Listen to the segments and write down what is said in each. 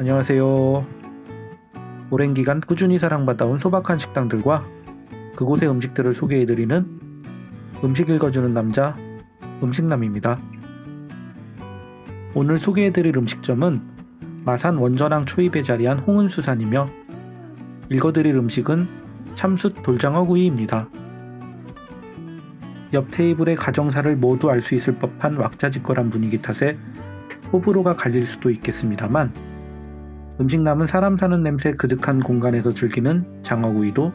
안녕하세요. 오랜 기간 꾸준히 사랑받아온 소박한 식당들과 그곳의 음식들을 소개해드리는 음식 읽어주는 남자 음식남입니다. 오늘 소개해드릴 음식점은 마산 원전항 초입에 자리한 홍은수산이며 읽어드릴 음식은 참숯 돌장어 구이입니다. 옆 테이블의 가정사를 모두 알 수 있을 법한 왁자지껄한 분위기 탓에 호불호가 갈릴 수도 있겠습니다만 음식 남은 사람 사는 냄새 그득한 공간에서 즐기는 장어구이도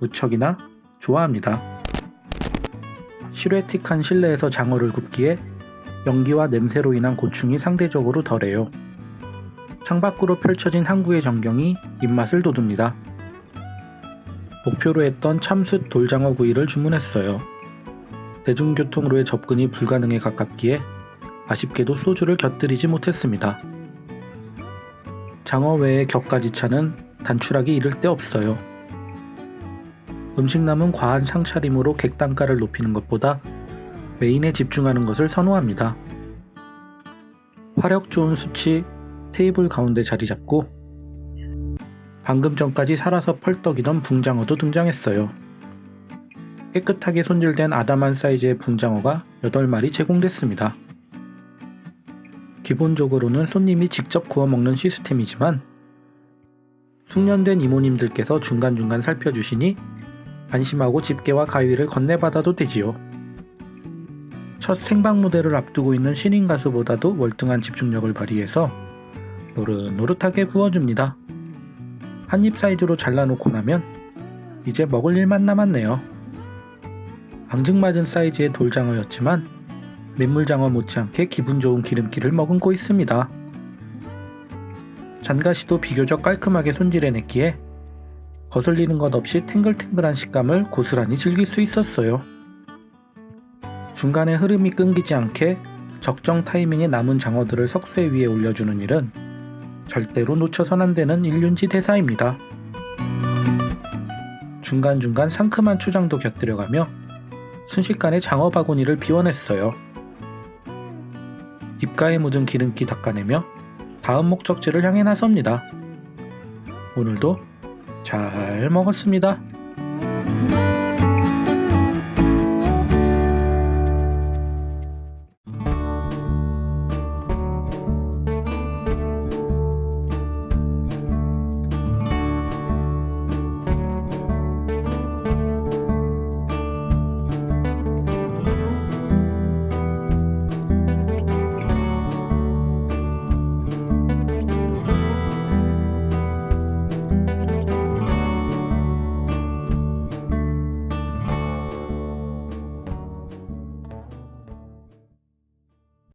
무척이나 좋아합니다. 시레틱한 실내에서 장어를 굽기에 연기와 냄새로 인한 고충이 상대적으로 덜해요. 창밖으로 펼쳐진 항구의 전경이 입맛을 돋웁니다. 목표로 했던 참숯 돌장어 구이를 주문했어요. 대중교통으로의 접근이 불가능에 가깝기에 아쉽게도 소주를 곁들이지 못했습니다. 장어 외의 격가지차는 단출하기 이를 데 없어요. 음식 남은 과한 상차림으로 객단가를 높이는 것보다 메인에 집중하는 것을 선호합니다. 화력 좋은 숯이 테이블 가운데 자리 잡고 방금 전까지 살아서 펄떡이던 붕장어도 등장했어요. 깨끗하게 손질된 아담한 사이즈의 붕장어가 8마리 제공됐습니다. 기본적으로는 손님이 직접 구워 먹는 시스템이지만 숙련된 이모님들께서 중간중간 살펴주시니 안심하고 집게와 가위를 건네받아도 되지요. 첫 생방 무대를 앞두고 있는 신인 가수보다도 월등한 집중력을 발휘해서 노릇노릇하게 구워줍니다. 한 입 사이즈로 잘라놓고 나면 이제 먹을 일만 남았네요. 앙증맞은 사이즈의 돌장어였지만 민물장어 못지않게 기분 좋은 기름기를 머금고 있습니다. 잔가시도 비교적 깔끔하게 손질해냈기에 거슬리는 것 없이 탱글탱글한 식감을 고스란히 즐길 수 있었어요. 중간에 흐름이 끊기지 않게 적정 타이밍에 남은 장어들을 석쇠 위에 올려주는 일은 절대로 놓쳐선 안 되는 일륜지 대사입니다. 중간중간 상큼한 초장도 곁들여가며 순식간에 장어 바구니를 비워냈어요. 입가에 묻은 기름기 닦아내며 다음 목적지를 향해 나섭니다. 오늘도 잘 먹었습니다.